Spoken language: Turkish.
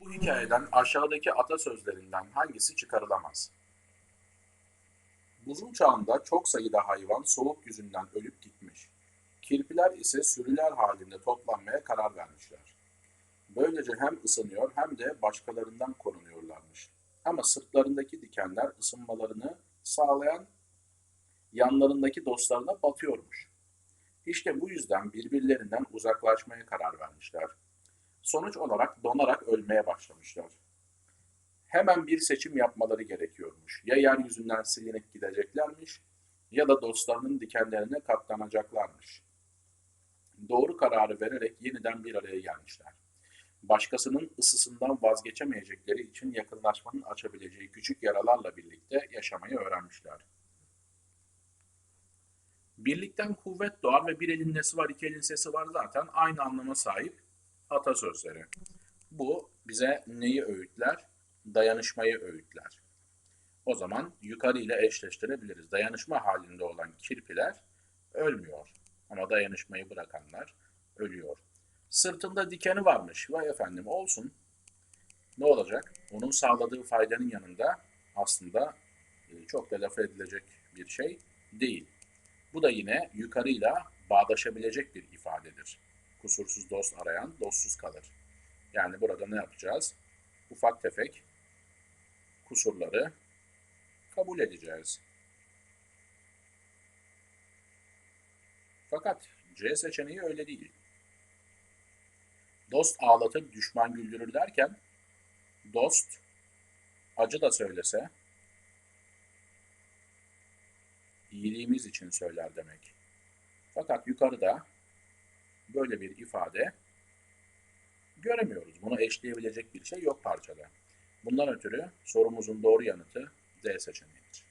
Bu hikayeden aşağıdaki atasözlerinden hangisi çıkarılamaz? Buzul çağında çok sayıda hayvan soğuk yüzünden ölüp gitmiş. Kirpiler ise sürüler halinde toplanmaya karar vermişler. Böylece hem ısınıyor hem de başkalarından korunuyorlarmış. Ama sırtlarındaki dikenler ısınmalarını sağlayan yanlarındaki dostlarına batıyormuş. İşte bu yüzden birbirlerinden uzaklaşmaya karar vermişler. Sonuç olarak donarak ölmeye başlamışlar. Hemen bir seçim yapmaları gerekiyormuş. Ya yeryüzünden silinip gideceklermiş ya da dostlarının dikenlerine katlanacaklarmış. Doğru kararı vererek yeniden bir araya gelmişler. Başkasının ısısından vazgeçemeyecekleri için yakınlaşmanın açabileceği küçük yaralarla birlikte yaşamayı öğrenmişler. Birlikten kuvvet doğar ve bir elin nesi var iki elin sesi var zaten aynı anlama sahip atasözleri. Bu bize neyi öğütler? Dayanışmayı öğütler. O zaman yukarı ile eşleştirebiliriz. Dayanışma halinde olan kirpiler ölmüyor. Ama dayanışmayı bırakanlar ölüyor. Sırtında dikeni varmış. Vay efendim olsun. Ne olacak? Onun sağladığı faydanın yanında aslında e, çok da laf edilecek bir şey değil. Bu da yine yukarıyla bağdaşabilecek bir ifadedir. Kusursuz dost arayan dostsuz kalır. Yani burada ne yapacağız? Ufak tefek kusurları kabul edeceğiz. Fakat C seçeneği öyle değil. Dost ağlatır, düşman güldürür derken dost acı da söylese iyiliğimiz için söyler demek. Fakat yukarıda böyle bir ifade göremiyoruz. Bunu eşleyebilecek bir şey yok parçada. Bundan ötürü sorumuzun doğru yanıtı D seçeneğidir.